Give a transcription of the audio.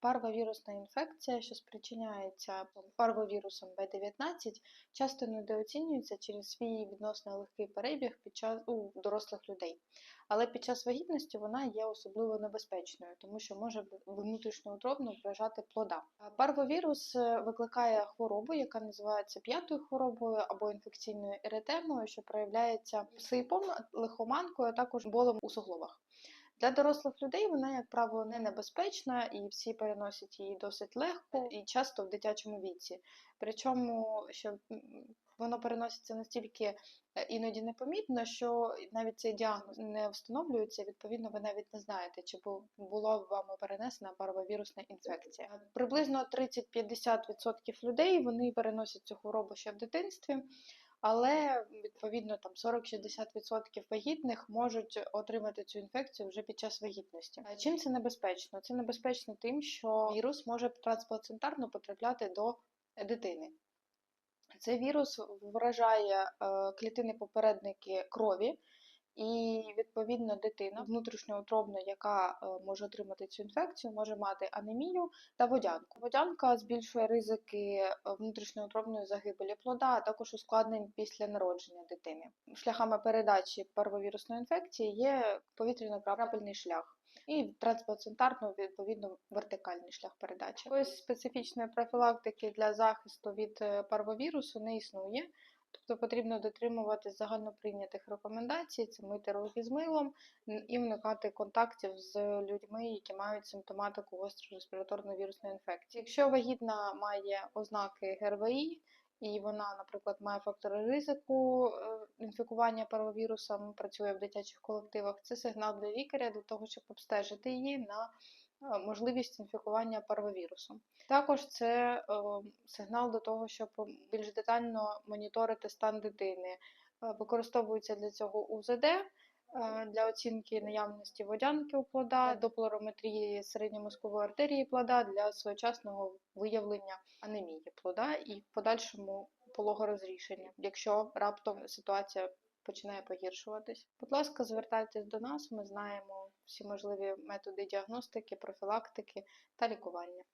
Парвовірусна інфекція, що спричиняється парвовірусом В19, часто недооцінюється через свій відносно легкий перебіг під час у дорослих людей. Але під час вагітності вона є особливо небезпечною, тому що може внутрішньоутробно вражати плода. Парвовірус е, викликає хворобу, яка називається п'ятою хворобою або інфекційною еретемою, що проявляється сліпом, лихоманкою, а також болем у суглобах. Для дорослих людей вона, як правило, не небезпечна, і всі переносять її досить легко і часто в дитячому віці. Причому, що воно переноситься настільки е, іноді непомітно, що навіть цей діагноз не встановлюється. Відповідно, ви навіть не знаєте, чи бу- було вами перенесена парвовірусна інфекція. Приблизно 30-50% людей вони переносять цю хворобу ще в дитинстві. Але відповідно там 40-60% вагітних можуть отримати цю інфекцію вже під час вагітності. Чим це небезпечно? Це небезпечно тим, що вірус може трансплацентарно потрапляти до дитини. Цей вірус вражає е, клітини попередники крові, і відповідно дитина внутрішньоутробна, яка е, може отримати цю інфекцію, може мати анемію та водянку. Водянка збільшує ризики е, внутрішньоутробної загибелі плода, а також ускладнень після народження дитини. Шляхами передачі парвовірусної інфекції є повітряно-крапельний шлях. І трансплацентарно, відповідно, вертикальний шлях передачі. Якоїсь специфічної профілактики для захисту від е, парвовірусу не існує. Тобто потрібно дотримуватись загальноприйнятих рекомендацій, це мити руки з милом і уникати контактів з людьми, які мають симптоматику гострої респіраторної вірусної інфекції. Якщо вагітна має ознаки ГРВІ, і вона, наприклад, має фактори ризику е, інфікування паровірусом, працює в дитячих колективах, це сигнал для лікаря для того, щоб обстежити її на можливість інфікування парвовірусом. Також це е, сигнал до того, щоб більш детально моніторити стан дитини. Е, Використовується для цього УЗД е, для оцінки наявності водянки у плода, доплерометрії середньомозкової артерії плода для своєчасного виявлення анемії плода і в подальшому пологорозрішення, якщо раптом ситуація починає погіршуватись. Будь ласка, звертайтесь до нас, ми знаємо всі можливі методи діагностики, профілактики та лікування.